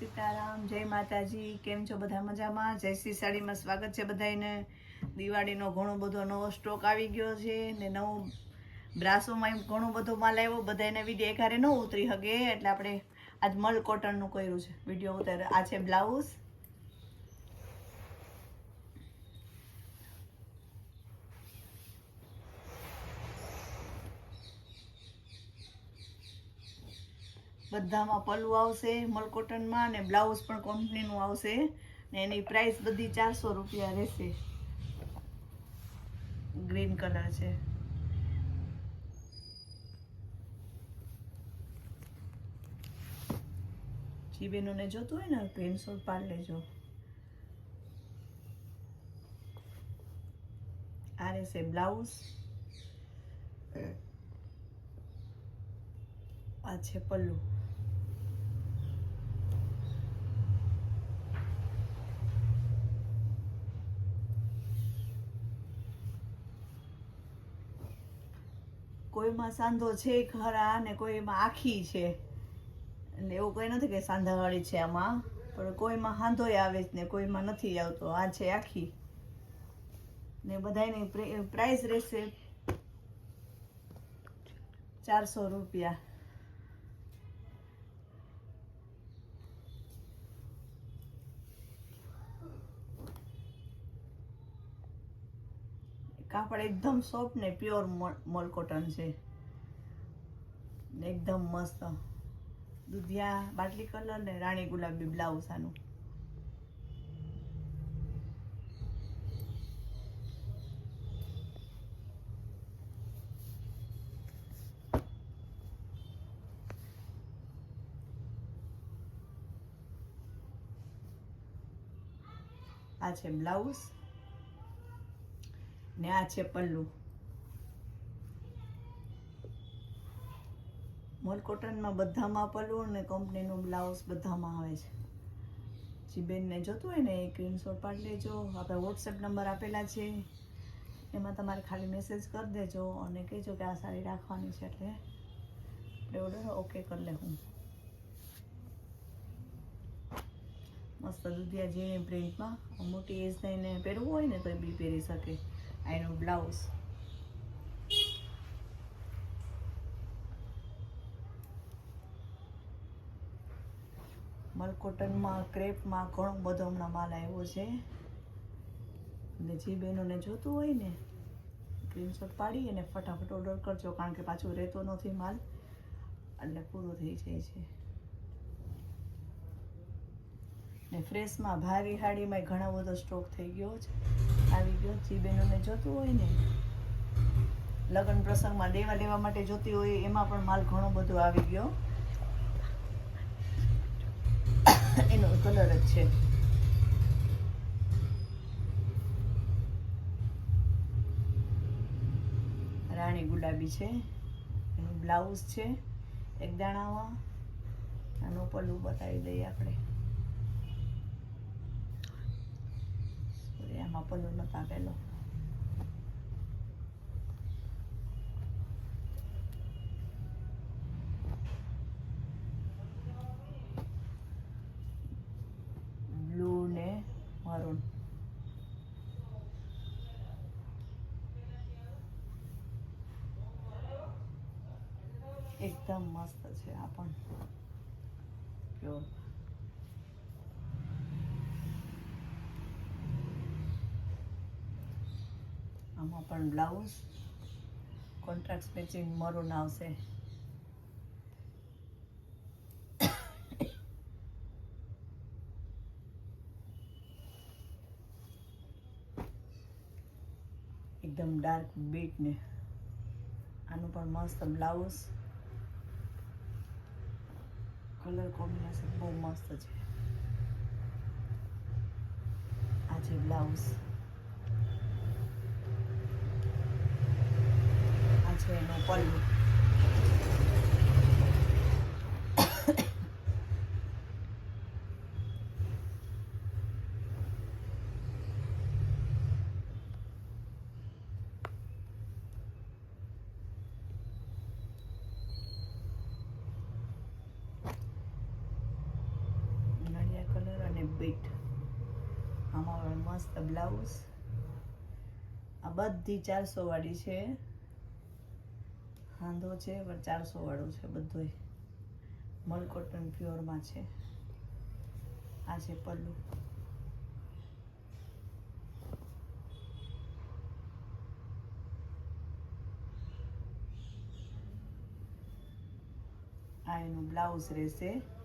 સીતારામ, જય માતાજી, કેમ છો બધા મજામાં? જય શ્રી સાડીમાં સ્વાગત છે બધાને દિવાળીનો ઘણો બધો નવો સ્ટોક આવી ગયો છે ને નવો બ્રાસોમાં ઘણો બધો માલ આવ્યો. બધાને વીડિયો એકારે ન ઉતરી શકે એટલે આપણે આજ મલ કોટનનું કર્યું છે. વીડિયો ઉતાર આ છે બ્લાઉઝ. બધામાં પલ્લુ આવશે મલકોટનમાં અને બ્લાઉઝ પણ કંપનીનું આવશે ને એની પ્રાઇસ બધી ચારસો રૂપિયા રહેશે. ગ્રીન કલર છે. જી બહેનોને જોતું હોય ને પેન્સો પાર લેજો આ રહેશે બ્લાઉઝ. આ છે પલ્લુ. કોઈમાં સાંધો છે ખરા ને કોઈમાં આખી છે. એટલે એવું કંઈ નથી કે સાંધાવાળી છે આમાં, પણ કોઈમાં સાંધોય આવે છે ને કોઈમાં નથી આવતો. આ છે આખી. ને બધાની પ્રાઇસ રહેશે ચારસો રૂપિયા. કાપડ એકદમ સોફ્ટ ને પ્યોર મોલ કોટન છે. એકદમ મસ્ત. દુધિયા, બાટલી કલર ને રાણી ગુલાબી બ્લાઉઝ આનું. આ છે બ્લાઉઝ ને આ છે પલ્લુ. મોલ કોટનમાં બધામાં પલ્લુ અને કંપનીનું બ્લાઉઝ બધામાં આવે છે. જે બેનને જોતું હોય ને એ સ્ક્રીનશોટ પાડી લેજો. આપણે વોટ્સએપ નંબર આપેલા છે. એમાં તમારે ખાલી મેસેજ કરી દેજો અને કહેજો કે આ સાડી રાખવાની છે એટલે આપણે ઓર્ડર ઓકે કરી લે હું મસ્ત દુધિયા જેવી પ્રિન્ટમાં મોટી એજ થઈને પહેરવું હોય ને તો બી પહેરી શકે. એનું બ્લાઉઝ. મલકોટનમાં, ક્રેપમાં ઘણો બધો હમણાં માલ આવ્યો છે. અને જે બહેનોને જોતું હોય ને, સ્ક્રીનશોટ પાડી અને ફટાફટ ઓર્ડર કરજો, કારણ કે પાછું રહેતો નથી માલ. એટલે પૂરો થઈ જાય છે. ને ફ્રેશમાં ભારી હાડીમાં ઘણા બધો સ્ટોક થઈ ગયો છે. આવી ગયો જે બહેનોને જોતું હોય ને, લગ્ન પ્રસંગમાં લેવા લેવા માટે જોતી હોય, એમાં પણ માલ ઘણો બધો આવી ગયો. એનો કલર જ છે. રાણી ગુલાબી છે, એનું બ્લાઉઝ છે, એક દાણામાં, આનું પલ્લું બતાવી દઈએ આપણે. આમાં પલ્લું આપેલો બ્લુ ને મરૂન એકદમ મસ્ત છે આ પણ આમાં પણ બ્લાઉઝ કોન્ટ્રાક્ટ મેચિંગ મરૂન આવશે એકદમ ડાર્ક બીટ ને. આનું પણ મસ્ત બ્લાઉઝ કલર કોમ્બિનેશન બહુ મસ્ત છે. આ છે બ્લાઉઝ નું પલ્લું. બીટ. આમાં મસ્ત બ્લાઉઝ. આ બધી ચારસો વાળી છે. હાંધો છે ચારસો વાળું છે બધુંય. મલ કોટન પ્યોરમાં છે. આ છે પલ્લુ. આ એનું બ્લાઉઝ રહેશે.